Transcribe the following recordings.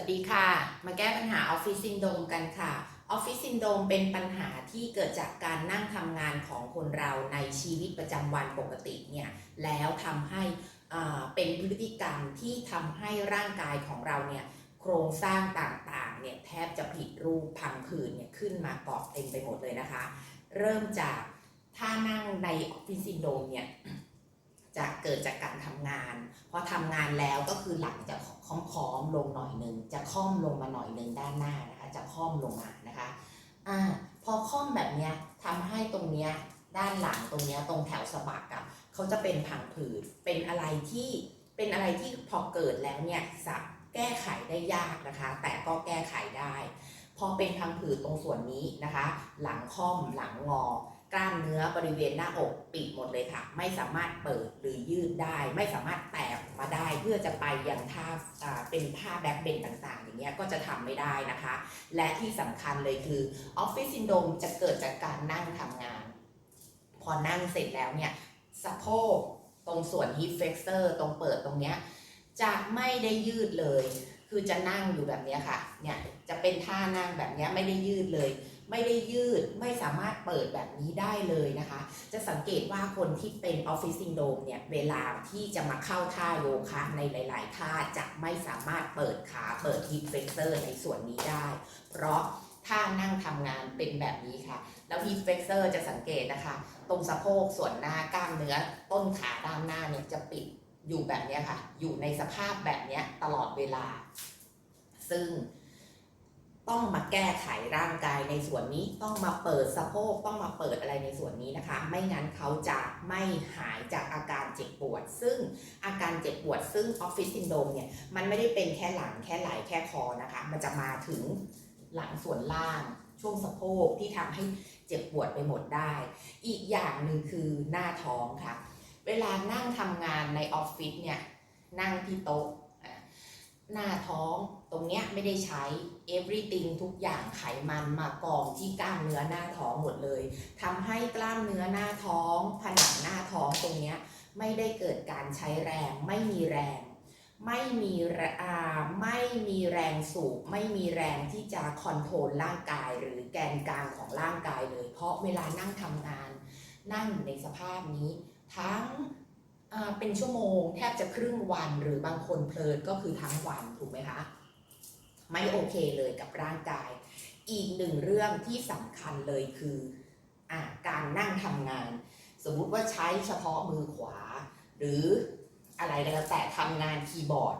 วัสดีค่ะ มาแก้ปัญหาออฟฟิศซินโดมกันค่ะ ออฟฟิศซินโดมเป็นปัญหาที่เกิดจากการนั่งทำงานของคนเราในชีวิตประจำวันปกติเนี่ยแล้วทำให้อ่าเป็นพฤติกรรมที่ทำให้ร่างกายของเราเนี่ยโครงสร้างต่างๆเนี่ยแทบจะผิดรูปพังผืดเนี่ยขึ้นมาเกาะเต็มไปหมดเลยนะคะ เริ่มจากท่านั่งในออฟฟิศซินโดมเนี่ย จะเกิดจากการทำงานพอทำงานแล้วก็คือหลังจะค้อมๆลงหน่อยหนึ่งจะค่อมลงมาหน่อยหนึ่งด้านหน้านะคะจะค่อมลงมานะคะอ่าพอค่อมแบบเนี้ยทำให้ตรงเนี้ยด้านหลังตรงเนี้ยตรงแถวสะบักอะเขาจะเป็นผังผืดเป็นอะไรที่เป็นอะไรที่พอเกิดแล้วเนี่ยจะแก้ไขได้ยากนะคะ แต่ก็แก้ไขได้ พอเป็นพังผืดตรงส่วนนี้นะคะ หลังค่อมหลังงอ กล้ามเนื้อบริเวณหน้าอกปิดหมดเลยค่ะ ไม่สามารถเปิดหรือยืดได้ ไม่สามารถแตกออกมาได้เพื่อจะไปยังท่าเป็นท่าแบ็คเบนต่างๆ อย่างเงี้ยก็จะทำไม่ได้นะคะ และที่สำคัญเลยคือออฟฟิศซินโดมจะเกิดจากการนั่งทำงาน พอนั่งเสร็จแล้วเนี่ยสะโพกตรงส่วนฮิปเฟกเซอร์ตรงเปิดตรงเนี้ยจะไม่ได้ยืดเลย คือจะนั่งอยู่แบบเนี้ยค่ะเนี่ยจะเป็นท่านั่งแบบเนี้ยไม่ได้ยืดเลย ไม่ได้ยืดไม่สามารถเปิดแบบนี้ได้เลยนะคะ จะสังเกตว่าคนที่เป็นออฟฟิศซินโดมเนี่ยเวลาที่จะมาเข้าท่าโยคะในหลาย ๆ ท่าจะไม่สามารถเปิดขาเปิดฮิปเฟกเซอร์ในส่วนนี้ได้ เพราะท่านั่งทำงานเป็นแบบนี้ค่ะ แล้วฮิปเฟกเซอร์จะสังเกตนะคะ ตรงสะโพกส่วนหน้ากล้ามเนื้อต้นขาด้านหน้าเนี่ยจะปิดอยู่แบบนี้ค่ะ อยู่ในสภาพแบบนี้ตลอดเวลา ซึ่ง ต้องมาแก้ไขร่างกายในส่วนนี้ต้องมาเปิดสะโพกต้องมาเปิดอะไรในส่วนนี้นะคะ ไม่งั้นเขาจะไม่หายจากอาการเจ็บปวด ซึ่งอาการเจ็บปวด ซึ่งออฟฟิศซินโดมเนี่ยมันไม่ได้เป็นแค่หลังแค่ไหล่แค่คอนะคะ มันจะมาถึงหลังส่วนล่างช่วงสะโพกที่ทำให้เจ็บปวดไปหมดได้ อีกอย่างหนึ่งคือหน้าท้องค่ะ เวลานั่งทำงานในออฟฟิศเนี่ยนั่งที่โต๊ะ หน้าท้องตรงเนี้ยไม่ได้ใช้ everything ทุกอย่างไขมันมากองที่กล้ามเนื้อหน้าท้องหมดเลยทำให้กล้ามเนื้อหน้าท้อง ผนังหน้าท้องตรงเนี้ยไม่ได้เกิดการใช้แรง ไม่มีแรง ไม่มีแรอ่าไม่มีแรงสูบไม่มีแรงที่จะคอนโทรลร่างกาย หรือแกนกลางของร่างกายเลย เพราะเวลานั่งทำงาน นั่งในสภาพนี้ ทั้ง เป็นชั่วโมงแทบจะครึ่งวันหรือบางคนเพลินก็คือทั้งวันถูกไหมคะ ไม่โอเคเลยกับร่างกาย อีกหนึ่งเรื่องที่สำคัญเลยคืออการนั่งทำงาน สมมุติว่าใช้เฉพาะมือขวา หรืออะไรก็แล้วแต่ทำงานคีย์บอร์ด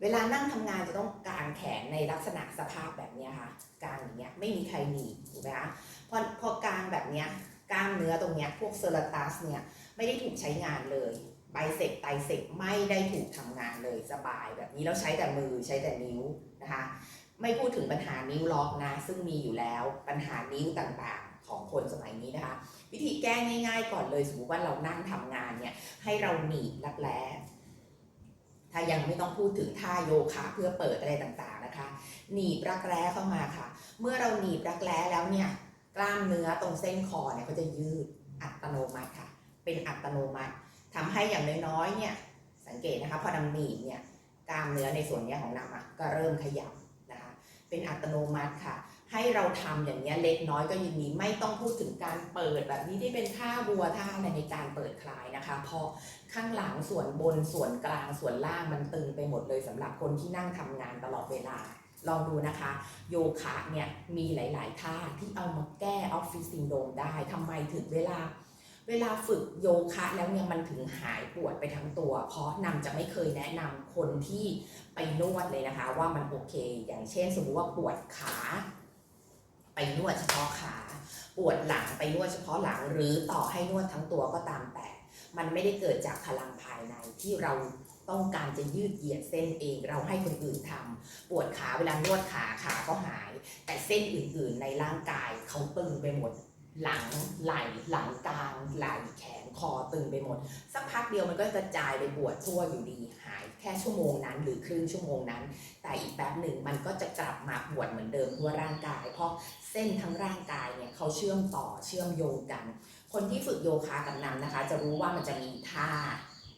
เวลานั่งทำงานจะต้องกางแขนในลักษณะสภาพแบบนี้ค่ะกางอย่างเงี้ยไม่มีใครหนีถูกไหมคะพอพอกางแบบเนี้ย กล้ามเนื้อตรงเนี้ยพวกเซอร์ตัสเนี่ยไม่ได้ถูกใช้งานเลยไบเซปไตเซปไม่ได้ถูกทำงานเลยสบายแบบนี้แล้วใช้แต่มือใช้แต่นิ้วนะคะ ไม่พูดถึงปัญหานิ้วล็อกนะซึ่งมีอยู่แล้วปัญหานิ้วต่างๆ ของคนสมัยนี้นะคะ วิธีแก้ง่าย ๆ ก่อนเลยสมมติว่าเรานั่งทำงานเนี่ยให้เราหนีบรักแร้ถ้ายังไม่ต้องพูดถึงท่าโยคะเพื่อเปิดอะไรต่างๆนะคะ หนีบรักแร้เข้ามาค่ะ เมื่อเราหนีบรักแร้แล้วเนี่ย กล้ามเนื้อตรงเส้นคอเนี่ยก็จะยืดอัตโนมัติค่ะ เป็นอัตโนมัติทำให้อย่างน้อยๆเนี่ยสังเกตนะคะพอนำหนีบเนี่ยกล้ามเนื้อในส่วนนี้ของนำอะก็เริ่มขยับนะคะเป็นอัตโนมัติค่ะ ให้เราทำอย่างเนี้ยเล็กน้อยก็ยังมีไม่ต้องพูดถึงการเปิดแบบนี้ที่เป็นท่าบัวท่าอะไรในการเปิดคลายนะคะพราะข้างหลังส่วนบนส่วนกลางส่วนล่างมันตึงไปหมดเลยสำหรับคนที่นั่งทำงานตลอดเวลา ลองดูนะคะ โยคะเนี่ยมีหลาย ๆ ท่าที่เอามาแก้ออฟฟิศซินโดมได้ทำไมถึงเวลา เวลาฝึกโยคะแล้วเนี่ยมันถึงหายปวดไปทั้งตัว เพราะนำจะไม่เคยแนะนำคนที่ไปนวดเลยนะคะ ว่ามันโอเค อย่างเช่น สมมติว่าปวดขา ไปนวดเฉพาะขา ปวดหลังไปนวดเฉพาะหลัง หรือต่อให้นวดทั้งตัวก็ตามแต่ มันไม่ได้เกิดจากพลังภายในที่เรา ต้องการจะยืดเหยียดเส้นเองเราให้คนอื่นทำปวดขาเวลานวดขาขาก็หาย แต่เส้นอื่นๆในร่างกายเขาตึงไปหมด หลังไหล่หลังกลางไหล่แขนคอตึงไปหมด สักพักเดียวมันก็กระจายไปปวดทั่วอยู่ดีหายแค่ชั่วโมงนั้น หรือครึ่งชั่วโมงนั้น แต่อีกแป๊บหนึ่งมันก็จะกลับมาปวดเหมือนเดิมทั่วร่างกาย เพราะเส้นทั้งร่างกายเนี่ยเขาเชื่อมต่อเชื่อมโยงกัน คนที่ฝึกโยคะกับนำนะคะ จะรู้ว่ามันจะมีท่า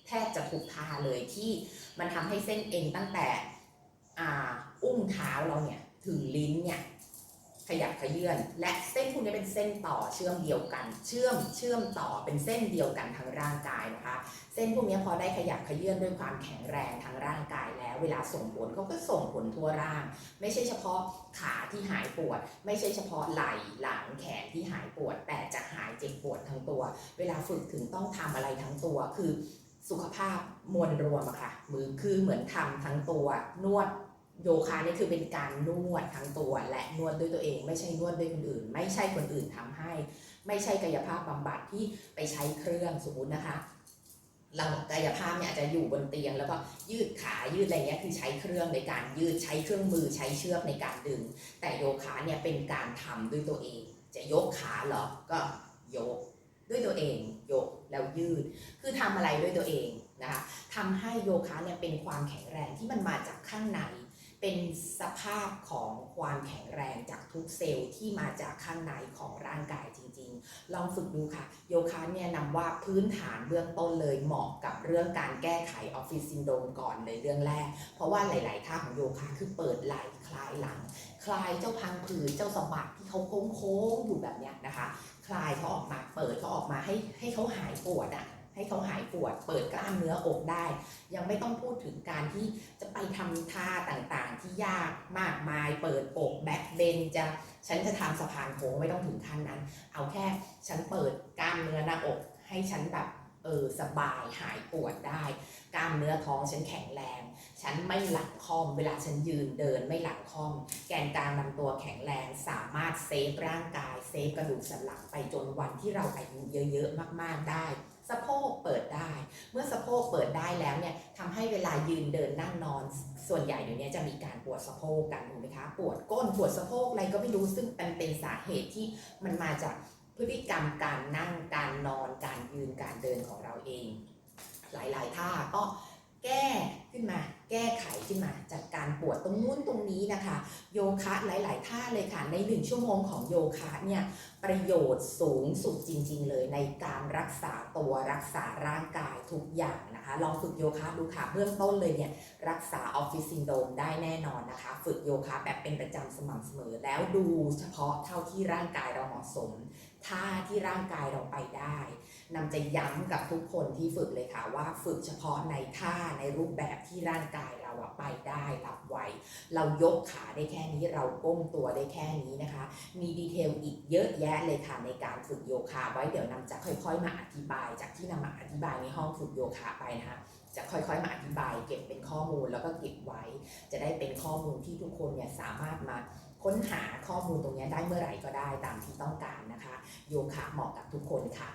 แทบจะทุกท่าเลยที่มันทำให้เส้นเอ็นตั้งแต่อ่าเท้าเราเนี่ยถึงลิ้นเนี่ยขยับขยื่นและเส้นพวกนี้เป็นเส้นต่อเชื่อมเดียวกัน เชื่อมเชื่อมต่อเป็นเส้นเดียวกันทั้งร่างกายนะคะ เส้นพวกนี้พอได้ขยับขยื่นด้วยความแข็งแรงทางร่างกายแล้ว เวลาส่งผลเขาก็ส่งผลทั่วร่าง ไม่ใช่เฉพาะขาที่หายปวด ไม่ใช่เฉพาะไหล่หลังแขนที่หายปวด แต่จะหายเจ็บปวดทั้งตัว เวลาฝึกถึงต้องทำอะไรทั้งตัวคือ สุขภาพมวลรวมอะค่ะมือคือเหมือนทำทั้งตัวนวดโยคะนี่คือเป็นการนวดทั้งตัว และนวดด้วยตัวเอง ไม่ใช่นวดด้วยคนอื่น ไม่ใช่คนอื่นทำให้ ไม่ใช่กายภาพบำบัดที่ไปใช้เครื่องสมมตินะคะเรากายภาพเนี่ยอาจจะอยู่บนเตียง แล้วก็ยืดขายืดอะไรเงี้ยคือใช้เครื่องในการยืดใช้เครื่องมือใช้เชือกในการดึง แต่โยคะเนี่ยเป็นการทำด้วยตัวเอง จะยกขาเหรอก็ยกด้วยตัวเอง แล้วยืด คือทำอะไรด้วยตัวเองนะคะทำให้โยคะเนี่ยเป็นความแข็งแรงที่มันมาจากข้างใน เป็นสภาพของความแข็งแรงจากทุกเซลล์ที่มาจากข้างในของร่างกายจริงๆ ลองฝึกดูค่ะ โยคะเนี่ยนำว่าพื้นฐานเบื้องต้นเลยเหมาะกับเรื่องการแก้ไขออฟฟิศซินโดรมก่อนเลยเรื่องแรก เพราะว่าหลาย ๆ ท่าของโยคะคือเปิดไหล่คลายหลัง คลายเจ้าพังผืดเจ้าสะบักที่เขาโค้งๆอยู่แบบเนี้ยนะคะ คลายเขาออกมาเปิดเขาออกมาให้ให้เขาหายปวดอะให้เขาหายปวด เปิดกล้ามเนื้ออกได้ ยังไม่ต้องพูดถึงการที่จะไปทำท่าต่างๆ ที่ยากมากมาย เปิดอกแบ็คเบนจะฉันจะทำสะพานโค้งไม่ต้องถึงขั้นนั้น เอาแค่ฉันเปิดกล้ามเนื้อหน้าอก ให้ฉันแบบ เออสบายหายปวดได้ กล้ามเนื้อท้องฉันแข็งแรง ฉันไม่หลังคอม เวลาฉันยืนเดินไม่หลังคอม แกนกลางลำตัวแข็งแรงสามารถเซฟร่างกาย เซฟกระดูกสันหลังไปจนวันที่เราอายุเยอะๆ มากๆได้สะโพกเปิดได้ เมื่อสะโพกเปิดได้แล้วเนี่ยทำให้เวลายืนเดินนั่งนอน ส่วนใหญ่เดี๋ยวนี้จะมีการปวดสะโพกกันถูกไหมคะ ปวดก้นปวดสะโพกอะไรก็ไม่รู้ซึ่งมันเป็นสาเหตุที่มันมาจาก พฤติกรรมการนั่งการนอนการยืนการเดินของเราเอง หลายๆท่าก็แก้ขึ้นมา แก้ไขขึ้นมาจากการปวดตรงนู้นตรงนี้นะคะ โยคะหลาย ๆ ท่าเลยค่ะ ในหนึ่งชั่วโมงของโยคะเนี่ยประโยชน์สูงสุดจริง ๆ เลยในการรักษาตัวรักษาร่างกายทุกอย่างนะคะ ลองฝึกโยคะดูค่ะเบื้องต้นเลยเนี่ยรักษาออฟฟิศซินโดมได้แน่นอนนะคะ ฝึกโยคะแบบเป็นประจำสม่ำเสมอแล้วดูเฉพาะเท่าที่ร่างกายเราเหมาะสม ท่าที่ร่างกายเราไปได้นำจะย้ำกับทุกคนที่ฝึกเลยค่ะว่าฝึกเฉพาะในท่าในรูปแบบที่ร่างกายเราอะไปได้รับไวเรายกขาได้แค่นี้เราก้มตัวได้แค่นี้นะคะ มีดีเทลอีกเยอะแยะเลยค่ะในการฝึกโยคะไว้เดี๋ยวนำจะค่อยๆมาอธิบายจากที่นำมาอธิบายในห้องฝึกโยคะไปนะคะจะค่อยๆมาอธิบายเก็บเป็นข้อมูลแล้วก็เก็บไว้ จะได้เป็นข้อมูลที่ทุกคนเนี่ยสามารถมา ค้นหาข้อมูลตรงนี้ได้เมื่อไหร่ก็ได้ตามที่ต้องการนะคะ โยคะเหมาะกับทุกคนค่ะ